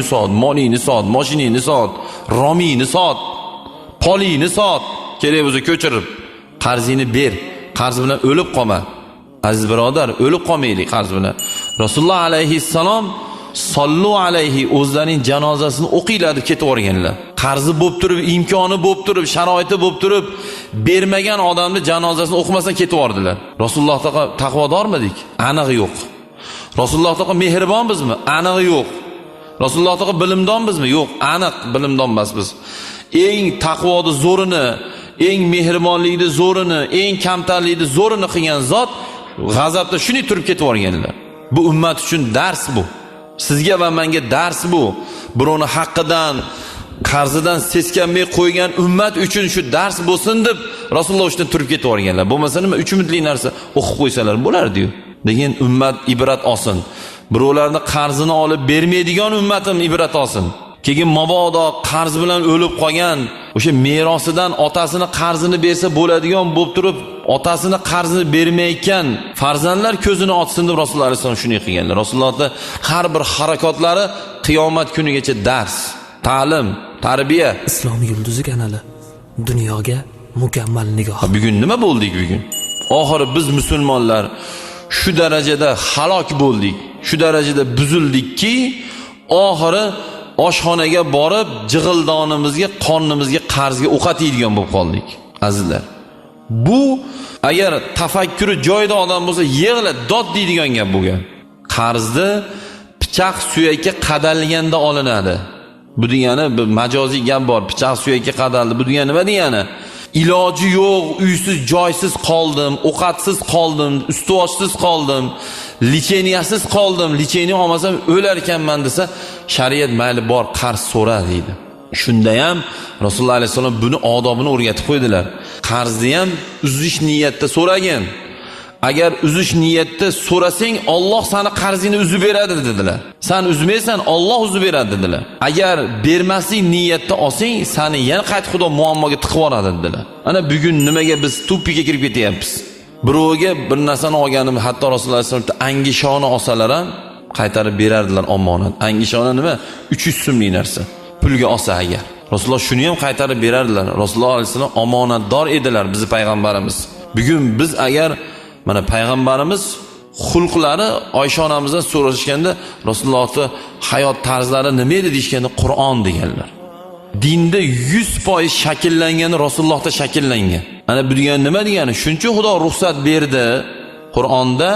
uyingni sot molingni sot moshinangni sot romingni sot polingni sot kerak bo'lsa ko'chirib qarzingni ber qarz bilan o'lib qolma. Aziz birodar o'lib qolmaylik qarz bilan. Rasululloh alayhissalom sollu alayhi o'zlarining janozasini o'qinglar deb ketib yuborganlar. Qarzi bo'lib turib imkoni bo'lib turib sharoiti bo'lib turib bermagan odamni janozasini o'qimasdan ketib yubordilar. Rasululloh taqvodormidik? Aniq yo'q. Rasululloh taolo mehribonmizmi? Anig'i yo'q rasululloh taolo bilimdonmizmi? Yo'q aniq bilimdon emasmiz eng taqvoni zo'rini eng mehribonlikni zo'rini eng kamtarlikni zo'rini qilgan zot g'azabda shunday turib ketib yuborganlar bu ummat uchun dars bu. Sizga va menga dars bu. Birovni haqqidan qarzidan seskanmay qo'ygan ummat uchun shu dars bo'lsin deb rasululloh uchun turib ketib yuborganlar bo'lmasa nima uch minutlik narsa o'qib qo'ysalar bo'lardiyu. Lekin ummat ibrat olsin. Birovlarni qarzini olib bermaydigan ummatim ibrat olsin. Keyin mabodo qarz bilan o'lib qolgan o'sha merosidan otasini qarzini bersa bo'ladigan bo'lib turib otasini qarzini bermayotgan farzandlar ko'zini ochsin deb rasululloh alayhissalom shunday qilganlar. Rasulullohni har bir harakatlari qiyomat kunigacha dars ta'lim tarbiya. Islom yulduzi kanali dunyoga mukammal nigoh. Bugun nima bo'ldik bugun? Oxiri biz musulmonlar shu darajada halok bo'ldik shu darajada buzildikki oxiri oshxonaga borib jig'ildonimizga qornimizga qarzga ovqat yeydigan bo'lib qoldik azizlar. Bu agar tafakkuri joyida odam bo'lsa yig'la dod deydigan gap bo'lgan qarzni pichoq suyakka qadalganda olinadi. Bu degani bir majoziy gap bor pichoq suyakka qadaldi bu degani nima degani? İloji yo'q uysiz joysiz qoldim ovqatsiz qoldim usti boshsiz qoldim licheniyasiz qoldim licheniya olmasam o'lar ekanman desa shariat mayli bor qarz so'ra deydi shunda ham rasululloh alayhissalom buni odobini o'rgatib qo'ydilar qarzni ham uzish niyatda so'ragin agar uzish niyatda so'rasang Alloh seni qarzingni uzib beradi dedilar. San uzmaysan Alloh uzib beradi dedilar. Agar bermaslik niyatda olsang seni yana qayta xudo muammoga tiqib yuboradi dedilar. Ana bugun nimaga biz tuppiga kirib ketyapmiz? Birovga bir narsani olganim hatto rasululloh alayhisalom angishona olsalar ham qaytarib berardilar omonat angishona nima? 300 so'mlik narsa. Pulga olsa agar. Rasululloh shuni ham qaytarib berardilar. Rasululloh alayhissalom omonatdor edilar bizni payg'ambarimiz. Bugun biz agar mana payg'ambarimiz xulqlari oysha onamizdan so'rashganda rasulullohni hayot tarzlari nima edi deyishganda qur'on deganlar. Dinda yuz foiz shakllangani rasulullohda shakllangan. Ana bu degani nima degani? Shuning uchun xudo ruxsat berdi. Qur'onda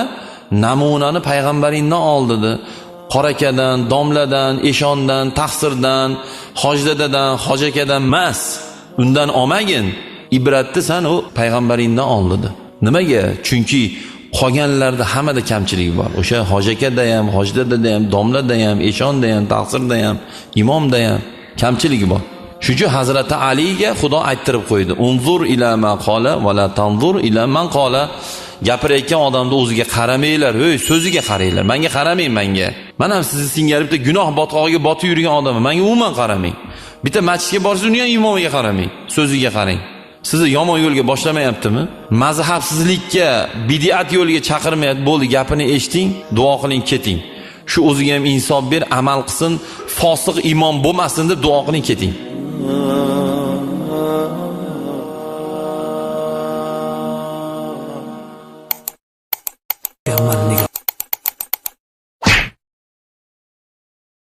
namunani payg'ambaringdan ol dedi qorakadan domladan eshondan taqsirdan hojdadadan hojakadan emas undan olmagin ibratni san u payg'ambaringdan ol dedi nimaga? Chunki qolganlarda hammada kamchilik bor. O'sha hojakada ham hojdadada ham domlada ham eshonda ham taqsirda ham imomda ham kamchiligi bor. Shuning uchun hazrati aliga xudo ayttirib qo'ydi. Unzur ila ma qola va la tanzur ila man qola gapirayotgan odamni o'ziga qaramanglar. Ey so'ziga qaranglar. Manga qaramang manga. Man ham sizni singari bitta gunoh botqog'iga botib yurgan odamman. Manga umuman qaramang. Bitta masjidga borsangiz uni ham imomiga qaramang. So'ziga qarang. Sizni yomon yo'lga boshlamayaptimi? Mazhabsizlikka bidiat yo'liga chaqirmayapti. Bo'ldi gapini eshiting duo qiling keting. Shu o'ziga ham insof ber amal qilsin. Fosiq imom bo'lmasin deb duo qiling keting.